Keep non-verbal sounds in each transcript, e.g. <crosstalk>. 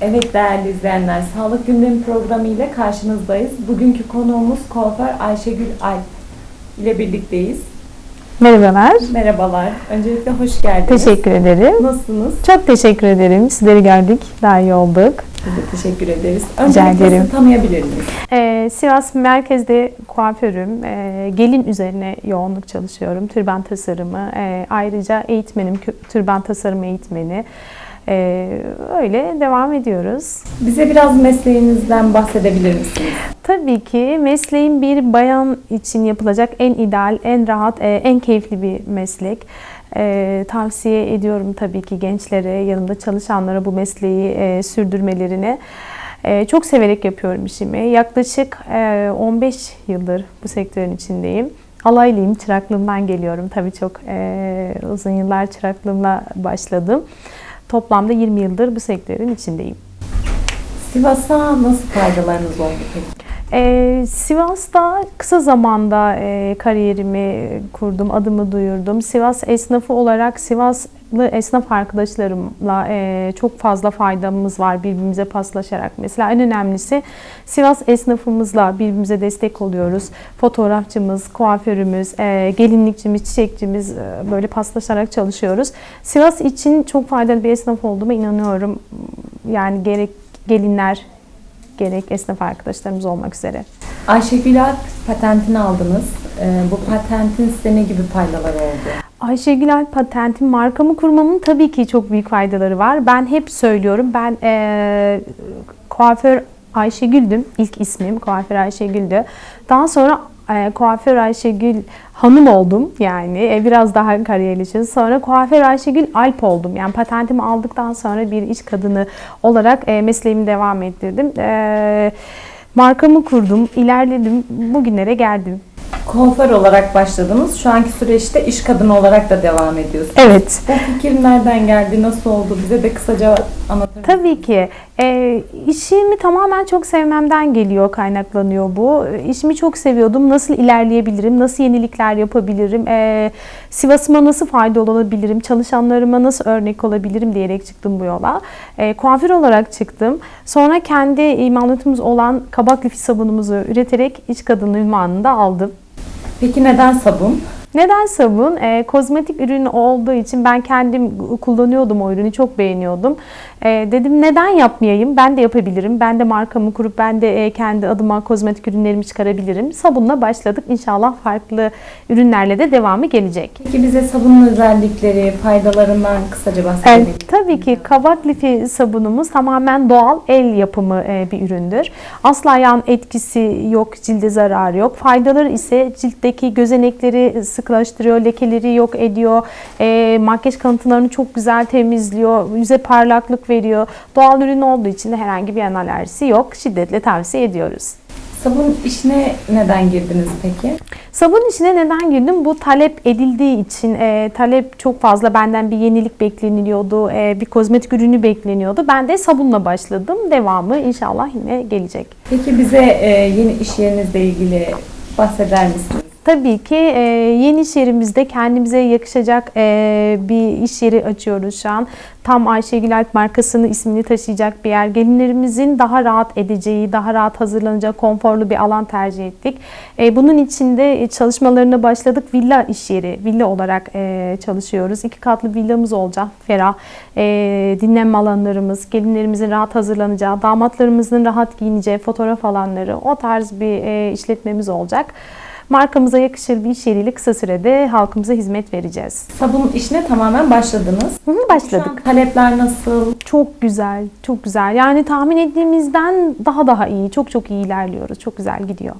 Evet değerli izleyenler, Sağlık Gündemi programı ile karşınızdayız. Bugünkü konuğumuz kuaför Ayşegül Alp ile birlikteyiz. Merhabalar. Merhabalar. Öncelikle hoş geldiniz. Teşekkür ederim. Nasılsınız? Çok teşekkür ederim. Sizleri gördük. Daha iyi olduk. Biz de teşekkür ederiz. Öncelikle ederim. sizi tanıyabilir miyiz? Ee, Sivas merkezde kuaförüm. Ee, gelin üzerine yoğunluk çalışıyorum. Türban tasarımı. Ee, ayrıca eğitmenim. Türban tasarım eğitmeni. Ee, öyle devam ediyoruz. Bize biraz mesleğinizden bahsedebilir misiniz? Tabii ki mesleğim bir bayan için yapılacak en ideal, en rahat, e, en keyifli bir meslek. E, tavsiye ediyorum tabii ki gençlere, yanımda çalışanlara bu mesleği e, sürdürmelerini. E, çok severek yapıyorum işimi. Yaklaşık e, 15 yıldır bu sektörün içindeyim. Alaylıyım, çıraklığımdan geliyorum. Tabii çok e, uzun yıllar çıraklığımla başladım. Toplamda 20 yıldır bu sektörün içindeyim. Sivas'a nasıl faydalarınız oldu peki? Ee, Sivas'ta kısa zamanda e, kariyerimi kurdum, adımı duyurdum. Sivas esnafı olarak Sivaslı esnaf arkadaşlarımla e, çok fazla faydamız var birbirimize paslaşarak. Mesela en önemlisi Sivas esnafımızla birbirimize destek oluyoruz. Fotoğrafçımız, kuaförümüz, e, gelinlikçimiz, çiçekçimiz e, böyle paslaşarak çalışıyoruz. Sivas için çok faydalı bir esnaf olduğuma inanıyorum. Yani gerek gelinler, gerek esnaf arkadaşlarımız olmak üzere. Ayşegül Alp patentini aldınız. Ee, bu patentin size ne gibi faydaları oldu? Ayşegül Alp patentim markamı kurmamın tabii ki çok büyük faydaları var. Ben hep söylüyorum ben eee kuaför Ayşegül'düm. İlk ismim kuaför Ayşegül'dü. Daha sonra eee, kuaför Ayşegül hanım oldum yani e, biraz daha kariyerleştim. Sonra kuaför Ayşegül Alp oldum. Yani patentimi aldıktan sonra bir iş kadını olarak e, mesleğimi devam ettirdim. Eee, markamı kurdum, ilerledim, bugünlere geldim. Kuaför olarak başladınız. Şu anki süreçte iş kadını olarak da devam ediyorsunuz. Evet. Bu fikir nereden geldi, nasıl oldu? Bize de kısaca anlatır mısınız? Tabii ki. E, işimi tamamen çok sevmemden geliyor, kaynaklanıyor bu. İşimi çok seviyordum. Nasıl ilerleyebilirim, nasıl yenilikler yapabilirim, e, Sivas'ıma nasıl faydalı olabilirim, çalışanlarıma nasıl örnek olabilirim diyerek çıktım bu yola. E, kuaför olarak çıktım. Sonra kendi imalatımız olan kabak lifi sabunumuzu üreterek iş kadını ünvanını da aldım. Peki neden sabun? Neden sabun? E, kozmetik ürünü olduğu için ben kendim kullanıyordum o ürünü, çok beğeniyordum. E, dedim neden yapmayayım? Ben de yapabilirim. Ben de markamı kurup ben de e, kendi adıma kozmetik ürünlerimi çıkarabilirim. Sabunla başladık. İnşallah farklı ürünlerle de devamı gelecek. Peki bize sabunun özellikleri, faydalarından kısaca bahsedebilir misiniz? tabii ki kabak lifi sabunumuz tamamen doğal el yapımı e, bir üründür. Asla yan etkisi yok, cilde zararı yok. Faydaları ise ciltteki gözenekleri sıklaştırıyor, lekeleri yok ediyor, e, makyaj kalıntılarını çok güzel temizliyor, yüze parlaklık veriyor. Doğal ürün olduğu için de herhangi bir yan alerjisi yok. Şiddetle tavsiye ediyoruz. Sabun işine neden girdiniz peki? Sabun işine neden girdim? Bu talep edildiği için e, talep çok fazla benden bir yenilik bekleniliyordu, e, bir kozmetik ürünü bekleniyordu. Ben de sabunla başladım. Devamı inşallah yine gelecek. Peki bize e, yeni iş yerinizle ilgili bahseder misiniz? Tabii ki e, yeni iş yerimizde kendimize yakışacak e, bir iş yeri açıyoruz şu an. Tam Ayşegül Alp markasını ismini taşıyacak bir yer. Gelinlerimizin daha rahat edeceği, daha rahat hazırlanacağı konforlu bir alan tercih ettik. E, bunun için de çalışmalarına başladık. Villa iş yeri, villa olarak e, çalışıyoruz. İki katlı villamız olacak, ferah. E, dinlenme alanlarımız, gelinlerimizin rahat hazırlanacağı, damatlarımızın rahat giyineceği fotoğraf alanları, o tarz bir e, işletmemiz olacak. Markamıza yakışır bir iş yeriyle kısa sürede halkımıza hizmet vereceğiz. Sabun işine tamamen başladınız. Hı hı, Şu başladık. an talepler nasıl? Çok güzel, çok güzel. Yani tahmin ettiğimizden daha daha iyi, çok çok iyi ilerliyoruz. Çok güzel gidiyor.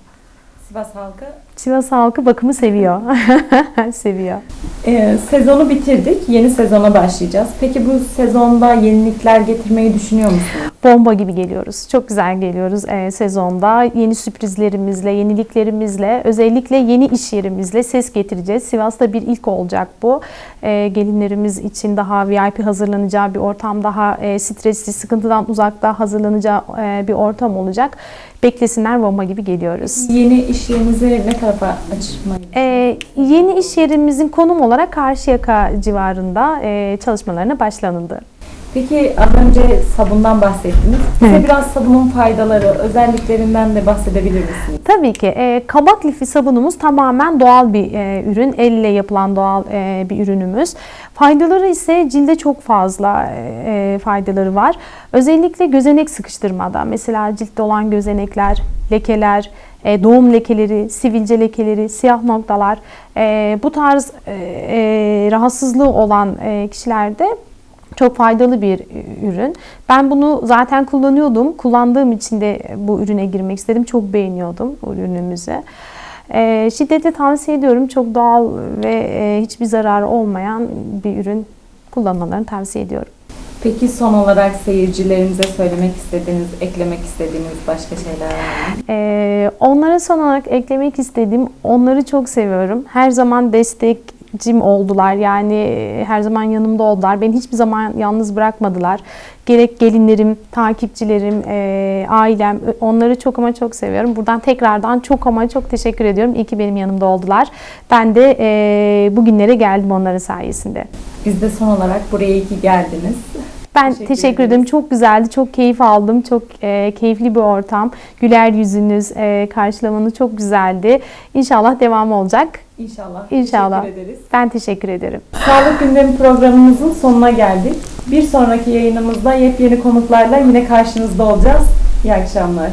Sivas halkı Sivas halkı bakımı seviyor. <laughs> seviyor. e, sezonu bitirdik. Yeni sezona başlayacağız. Peki bu sezonda yenilikler getirmeyi düşünüyor musunuz? Bomba gibi geliyoruz. Çok güzel geliyoruz e, sezonda. Yeni sürprizlerimizle, yeniliklerimizle, özellikle yeni iş yerimizle ses getireceğiz. Sivas'ta bir ilk olacak bu. E, gelinlerimiz için daha VIP hazırlanacağı bir ortam, daha e, stresli, sıkıntıdan uzakta hazırlanacağı e, bir ortam olacak. Beklesinler bomba gibi geliyoruz. Yeni iş yerinizi ne tarafa açmayı Ee, yeni iş yerimizin konum olarak Karşıyaka civarında e, çalışmalarına başlanıldı. Peki az önce sabundan bahsettiniz. Bize Evet. biraz sabunun faydaları, özelliklerinden de bahsedebilir misiniz? Tabii ki. E, kabak lifi sabunumuz tamamen doğal bir e, ürün. Elle yapılan doğal e, bir ürünümüz. Faydaları ise cilde çok fazla e, faydaları var. Özellikle gözenek sıkıştırmada. Mesela ciltte olan gözenekler, lekeler, e, doğum lekeleri, sivilce lekeleri, siyah noktalar. e, bu tarz e, rahatsızlığı olan kişilerde çok faydalı bir e, ürün. Ben bunu zaten kullanıyordum. Kullandığım için de bu ürüne girmek istedim. Çok beğeniyordum ürünümüzü. E, şiddetle tavsiye ediyorum. Çok doğal ve e, hiçbir zararı olmayan bir ürün kullanmalarını tavsiye ediyorum. Peki son olarak seyircilerimize söylemek istediğiniz, eklemek istediğiniz başka şeyler var mı? Ee, onlara son olarak eklemek istediğim, onları çok seviyorum. Her zaman destekçim oldular. Yani e, her zaman yanımda oldular. Beni hiçbir zaman yalnız bırakmadılar. Gerek gelinlerim, takipçilerim, e, ailem, onları çok ama çok seviyorum. Buradan tekrardan çok ama çok teşekkür ediyorum. İyi ki benim yanımda oldular. Ben de e, bugünlere geldim onların sayesinde. Biz de son olarak buraya iyi ki geldiniz. Ben Teşekkür teşekkür, ederim. Çok güzeldi. Çok keyif aldım. Çok e, keyifli bir ortam. Güler yüzünüz, e, karşılamanız çok güzeldi. İnşallah devam olacak. İnşallah. İnşallah. Teşekkür ederiz. Ben teşekkür ederim. Sağlık Gündemi programımızın sonuna geldik. Bir sonraki yayınımızda yepyeni konuklarla yine karşınızda olacağız. İyi akşamlar.